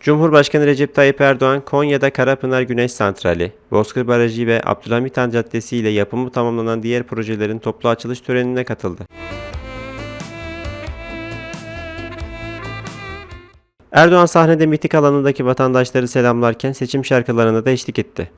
Cumhurbaşkanı Recep Tayyip Erdoğan, Konya'da Karapınar Güneş Santrali, Bozkır Barajı ve Abdülhamit Han Caddesi ile yapımı tamamlanan diğer projelerin toplu açılış törenine katıldı. Erdoğan sahnede mitik alanındaki vatandaşları selamlarken seçim şarkılarına da eşlik etti.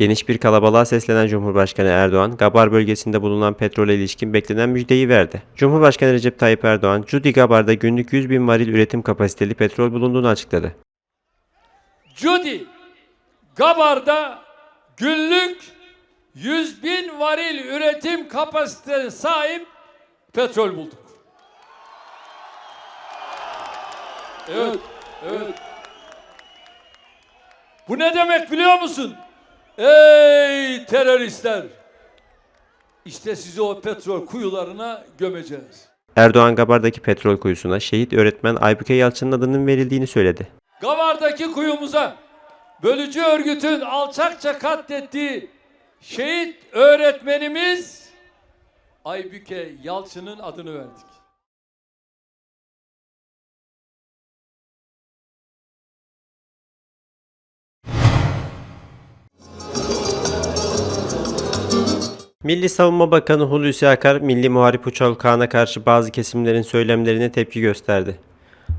Geniş bir kalabalığa seslenen Cumhurbaşkanı Erdoğan, Gabar bölgesinde bulunan petrole ilişkin beklenen müjdeyi verdi. Cumhurbaşkanı Recep Tayyip Erdoğan, Cudi Gabar'da günlük 100 bin varil üretim kapasiteli petrol bulunduğunu açıkladı. Judy, Gabar'da günlük 100 bin varil üretim kapasitesine sahip petrol bulduk. Evet, evet. Bu ne demek biliyor musun? Ey teröristler! İşte sizi o petrol kuyularına gömeceğiz. Erdoğan Gabar'daki petrol kuyusuna şehit öğretmen Aybüke Yalçın'ın adının verildiğini söyledi. Gavar'daki kuyumuza bölücü örgütün alçakça katlettiği şehit öğretmenimiz Aybüke Yalçın'ın adını verdik. Milli Savunma Bakanı Hulusi Akar, Milli Muharip Uçal Kağan'a karşı bazı kesimlerin söylemlerine tepki gösterdi.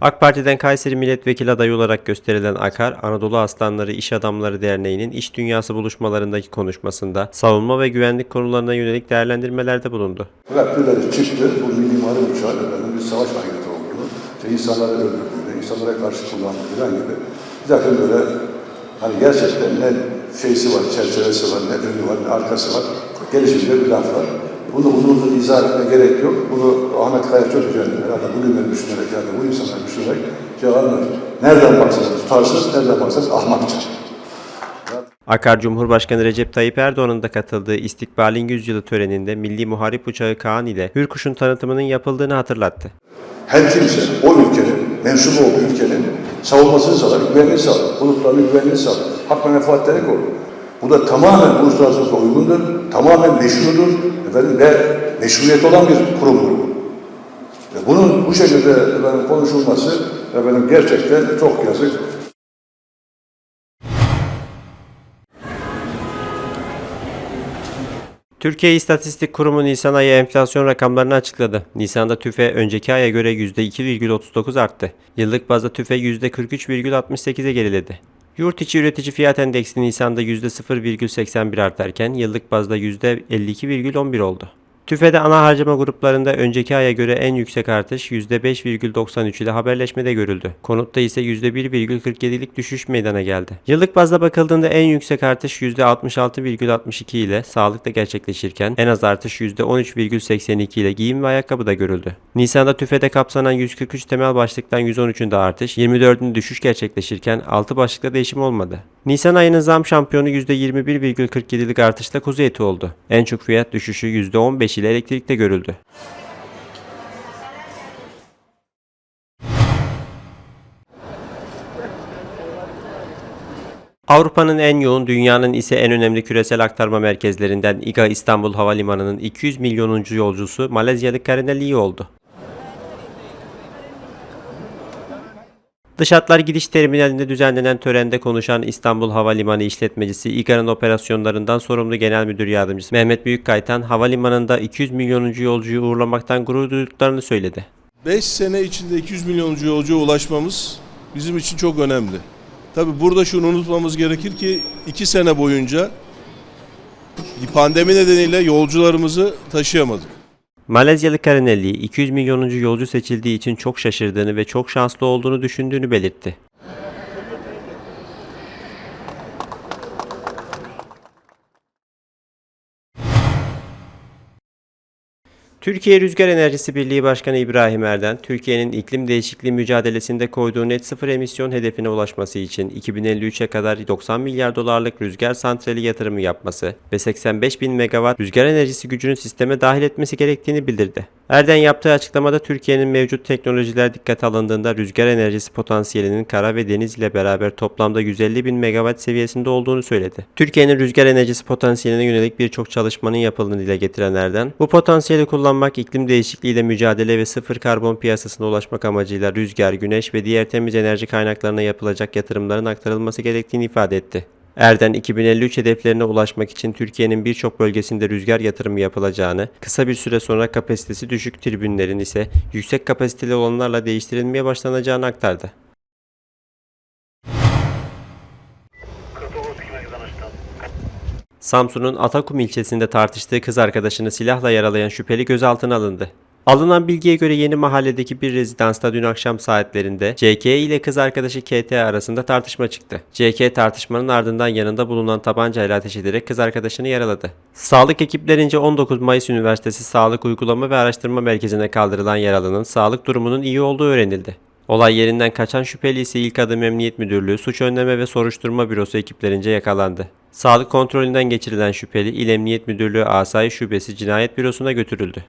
AK Parti'den Kayseri Milletvekili adayı olarak gösterilen Akar, Anadolu Aslanları İş Adamları Derneği'nin iş dünyası buluşmalarındaki konuşmasında savunma ve güvenlik konularına yönelik değerlendirmelerde bulundu. Bıraktılar çıktı, bu milli muharip efendim, bir savaş aygıtı olduğunu, işte insanları öldürdüğünü, insanlara karşı kullandığı falan gibi bir böyle hani gerçekten ne şeysi var, çerçevesi var, ne önü var, ne arkası var, gelişimde bir laf var. Bunu uzun uzun izah etmeye gerek yok. Bunu Ahmet Kaya çok güzel herhalde bu günleri düşünerek, yani bu insanları düşünerek cevap verir. Nereden baksanız tutarsınız, nereden baksanız ahmakça. Akar Cumhurbaşkanı Recep Tayyip Erdoğan'ın da katıldığı İstikbal'in 100 yılı töreninde Milli Muharip Uçağı Kaan ile Hürkuş'un tanıtımının yapıldığını hatırlattı. Her kimse o ülkenin, mensubu olduğu ülkenin savunmasını sağlar, güvenliğini sağlar, bulutlarını güvenliğini sağlar, hak ve menfaatleri korur. Bu da tamamen uluslararası uygundur, tamamen meşrudur efendim, ve meşruiyet olan bir kurumdur bu. Bunun bu şekilde efendim, konuşulması efendim, gerçekten çok yazık. Türkiye İstatistik Kurumu Nisan ayı enflasyon rakamlarını açıkladı. Nisan'da tüfe önceki aya göre %2,39 arttı. Yıllık bazda tüfe %43,68'e geriledi. Yurt içi üretici fiyat endeksi Nisan'da %0,81 artarken yıllık bazda %52,11 oldu. TÜFE'de ana harcama gruplarında önceki aya göre en yüksek artış %5,93 ile haberleşmede görüldü. Konutta ise %1,47'lik düşüş meydana geldi. Yıllık bazda bakıldığında en yüksek artış %66,62 ile sağlıkta gerçekleşirken en az artış %13,82 ile giyim ve ayakkabıda görüldü. Nisan'da TÜFE'de kapsanan 143 temel başlıktan 113'ünde artış, 24'ünde düşüş gerçekleşirken 6 başlıkta değişim olmadı. Nisan ayının zam şampiyonu %21,47'lik artışla kuzu eti oldu. En çok fiyat düşüşü %15 ile elektrikte görüldü. Avrupa'nın en yoğun, dünyanın ise en önemli küresel aktarma merkezlerinden İGA İstanbul Havalimanı'nın 200 milyonuncu yolcusu Malezyalı Karina Lee oldu. Dış hatlar gidiş terminalinde düzenlenen törende konuşan İstanbul Havalimanı işletmecisi İGA'nın operasyonlarından sorumlu genel müdür yardımcısı Mehmet Büyükkaytan, havalimanında 200 milyonuncu yolcuyu uğurlamaktan gurur duyduklarını söyledi. 5 sene içinde 200 milyoncu yolcuya ulaşmamız bizim için çok önemli. Tabi burada şunu unutmamız gerekir ki 2 sene boyunca pandemi nedeniyle yolcularımızı taşıyamadık. Malezyalı Karinelli 200 milyonuncu yolcu seçildiği için çok şaşırdığını ve çok şanslı olduğunu düşündüğünü belirtti. Türkiye Rüzgar Enerjisi Birliği Başkanı İbrahim Erden, Türkiye'nin iklim değişikliği mücadelesinde koyduğu net sıfır emisyon hedefine ulaşması için 2053'e kadar 90 milyar dolarlık rüzgar santrali yatırımı yapması ve 85 bin megawatt rüzgar enerjisi gücünü sisteme dahil etmesi gerektiğini bildirdi. Erden yaptığı açıklamada Türkiye'nin mevcut teknolojiler dikkate alındığında rüzgar enerjisi potansiyelinin kara ve deniz ile beraber toplamda 150 bin megawatt seviyesinde olduğunu söyledi. Türkiye'nin rüzgar enerjisi potansiyeline yönelik birçok çalışmanın yapıldığını dile getiren Erden, bu potansiyeli kullanmak iklim değişikliğiyle mücadele ve sıfır karbon piyasasına ulaşmak amacıyla rüzgar, güneş ve diğer temiz enerji kaynaklarına yapılacak yatırımların aktarılması gerektiğini ifade etti. Erden 2053 hedeflerine ulaşmak için Türkiye'nin birçok bölgesinde rüzgar yatırımı yapılacağını, kısa bir süre sonra kapasitesi düşük tribünlerin ise yüksek kapasiteli olanlarla değiştirilmeye başlanacağını aktardı. Samsun'un Atakum ilçesinde tartıştığı kız arkadaşını silahla yaralayan şüpheli gözaltına alındı. Alınan bilgiye göre yeni mahalledeki bir rezidansta dün akşam saatlerinde CK ile kız arkadaşı KT arasında tartışma çıktı. CK tartışmanın ardından yanında bulunan tabancayla ateş ederek kız arkadaşını yaraladı. Sağlık ekiplerince 19 Mayıs Üniversitesi Sağlık Uygulama ve Araştırma Merkezi'ne kaldırılan yaralının sağlık durumunun iyi olduğu öğrenildi. Olay yerinden kaçan şüpheli ise İlk Adım Emniyet Müdürlüğü Suç Önleme ve Soruşturma Bürosu ekiplerince yakalandı. Sağlık kontrolünden geçirilen şüpheli İl Emniyet Müdürlüğü Asayiş Şubesi Cinayet Bürosu'na götürüldü.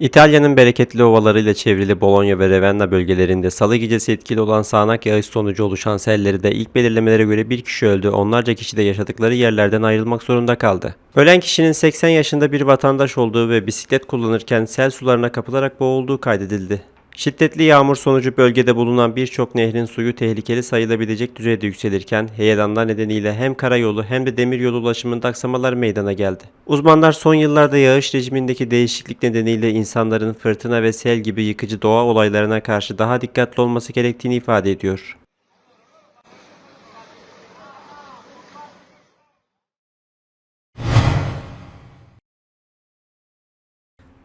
İtalya'nın bereketli ovalarıyla çevrili Bologna ve Ravenna bölgelerinde salı gecesi etkili olan sağanak yağış sonucu oluşan selleri de ilk belirlemelere göre bir kişi öldü, onlarca kişi de yaşadıkları yerlerden ayrılmak zorunda kaldı. Ölen kişinin 80 yaşında bir vatandaş olduğu ve bisiklet kullanırken sel sularına kapılarak boğulduğu kaydedildi. Şiddetli yağmur sonucu bölgede bulunan birçok nehrin suyu tehlikeli sayılabilecek düzeyde yükselirken heyelanlar nedeniyle hem karayolu hem de demiryolu ulaşımında aksamalar meydana geldi. Uzmanlar son yıllarda yağış rejimindeki değişiklik nedeniyle insanların fırtına ve sel gibi yıkıcı doğa olaylarına karşı daha dikkatli olması gerektiğini ifade ediyor.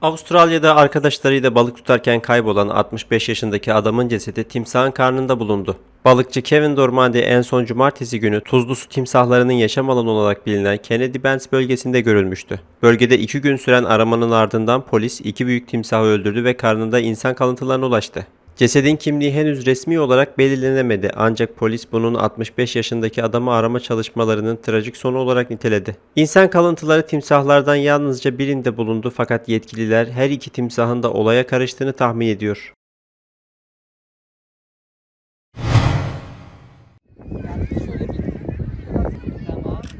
Avustralya'da arkadaşlarıyla balık tutarken kaybolan 65 yaşındaki adamın cesedi timsahın karnında bulundu. Balıkçı Kevin Dormandi en son cumartesi günü tuzlu su timsahlarının yaşam alanı olarak bilinen Kennedy Bens bölgesinde görülmüştü. Bölgede iki gün süren aramanın ardından polis iki büyük timsahı öldürdü ve karnında insan kalıntılarına ulaştı. Cesedin kimliği henüz resmi olarak belirlenemedi ancak polis bunun 65 yaşındaki adamı arama çalışmalarının trajik sonu olarak niteledi. İnsan kalıntıları timsahlardan yalnızca birinde bulundu fakat yetkililer her iki timsahın da olaya karıştığını tahmin ediyor.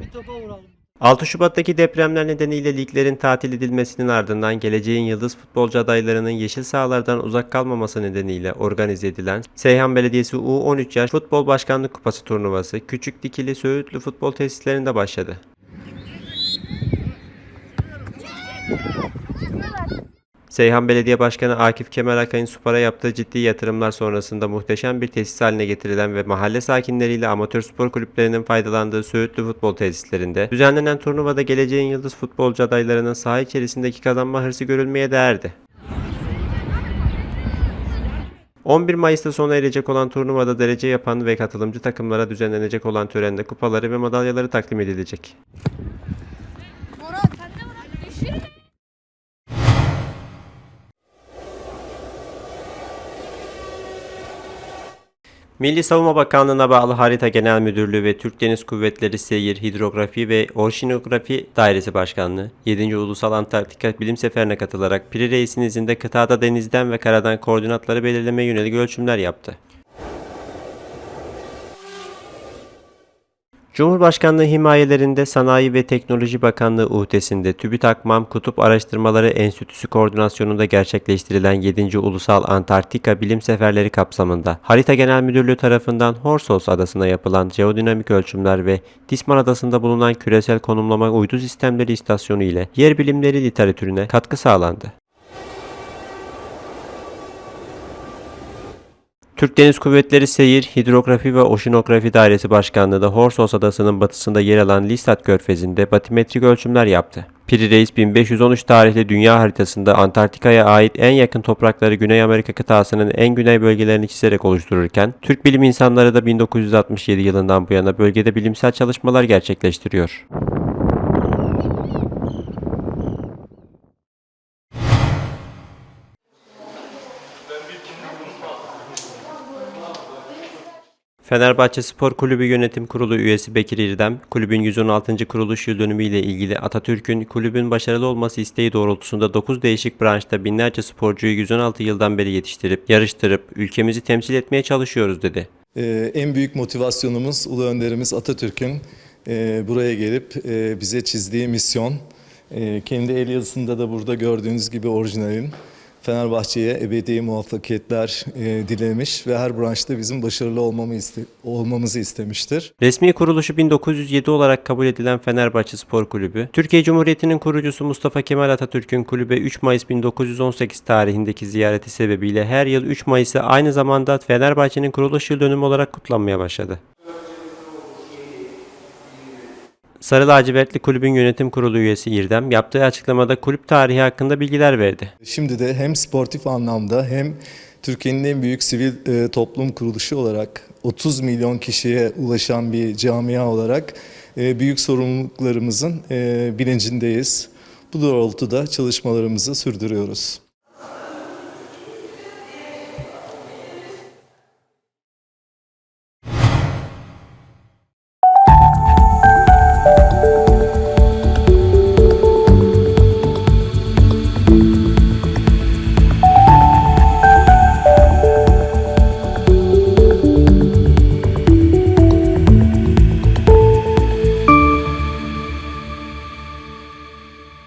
Bir topa vuralım. 6 Şubat'taki depremler nedeniyle liglerin tatil edilmesinin ardından geleceğin yıldız futbolcu adaylarının yeşil sahalardan uzak kalmaması nedeniyle organize edilen Seyhan Belediyesi U13 Yaş Futbol Başkanlık Kupası turnuvası Küçük Dikili Söğütlü futbol tesislerinde başladı. Seyhan Belediye Başkanı Akif Kemal Akay'ın Spor'a yaptığı ciddi yatırımlar sonrasında muhteşem bir tesis haline getirilen ve mahalle sakinleriyle amatör spor kulüplerinin faydalandığı Söğütlü futbol tesislerinde düzenlenen turnuvada geleceğin yıldız futbolcu adaylarının saha içerisindeki kazanma hırsı görülmeye değerdi. 11 Mayıs'ta sona erecek olan turnuvada derece yapan ve katılımcı takımlara düzenlenecek olan törende kupaları ve madalyaları takdim edilecek. Milli Savunma Bakanlığı'na bağlı Harita Genel Müdürlüğü ve Türk Deniz Kuvvetleri Seyir, Hidrografi ve Oşinografi Dairesi Başkanlığı 7. Ulusal Antarktika Bilim Seferi'ne katılarak Piri Reis'in izinde kıtada denizden ve karadan koordinatları belirlemeye yönelik ölçümler yaptı. Cumhurbaşkanlığı himayelerinde Sanayi ve Teknoloji Bakanlığı uhdesinde TÜBİTAK MAM Kutup Araştırmaları Enstitüsü koordinasyonunda gerçekleştirilen 7. Ulusal Antarktika Bilim Seferleri kapsamında Harita Genel Müdürlüğü tarafından Horsos Adası'na yapılan jeodinamik ölçümler ve Disman Adası'nda bulunan küresel konumlama uydu sistemleri istasyonu ile yer bilimleri literatürüne katkı sağlandı. Türk Deniz Kuvvetleri Seyir, Hidrografi ve Oşinografi Dairesi Başkanlığı da Horsos Adası'nın batısında yer alan Listat Körfezi'nde batimetrik ölçümler yaptı. Piri Reis 1513 tarihli dünya haritasında Antarktika'ya ait en yakın toprakları Güney Amerika kıtasının en güney bölgelerini çizerek oluştururken, Türk bilim insanları da 1967 yılından bu yana bölgede bilimsel çalışmalar gerçekleştiriyor. Fenerbahçe Spor Kulübü Yönetim Kurulu üyesi Bekir İrdem, kulübün 116. kuruluş yıl dönümü ile ilgili Atatürk'ün kulübün başarılı olması isteği doğrultusunda 9 değişik branşta binlerce sporcuyu 116 yıldan beri yetiştirip, yarıştırıp ülkemizi temsil etmeye çalışıyoruz dedi. Ee, en büyük motivasyonumuz Ulu Önderimiz Atatürk'ün e, buraya gelip e, bize çizdiği misyon. E, kendi el yazısında da burada gördüğünüz gibi orijinalin Fenerbahçe'ye ebedi muvaffakiyetler e, dilemiş ve her branşta bizim başarılı olmamızı istemiştir. Resmi kuruluşu 1907 olarak kabul edilen Fenerbahçe Spor Kulübü, Türkiye Cumhuriyeti'nin kurucusu Mustafa Kemal Atatürk'ün kulübe 3 Mayıs 1918 tarihindeki ziyareti sebebiyle her yıl 3 Mayıs'ı aynı zamanda Fenerbahçe'nin kuruluş yıl dönümü olarak kutlanmaya başladı. Sarı lacivertli kulübün yönetim kurulu üyesi İrdem yaptığı açıklamada kulüp tarihi hakkında bilgiler verdi. Şimdi de hem sportif anlamda hem Türkiye'nin en büyük sivil e, toplum kuruluşu olarak 30 milyon kişiye ulaşan bir camia olarak e, büyük sorumluluklarımızın e, bilincindeyiz. Bu doğrultuda çalışmalarımızı sürdürüyoruz.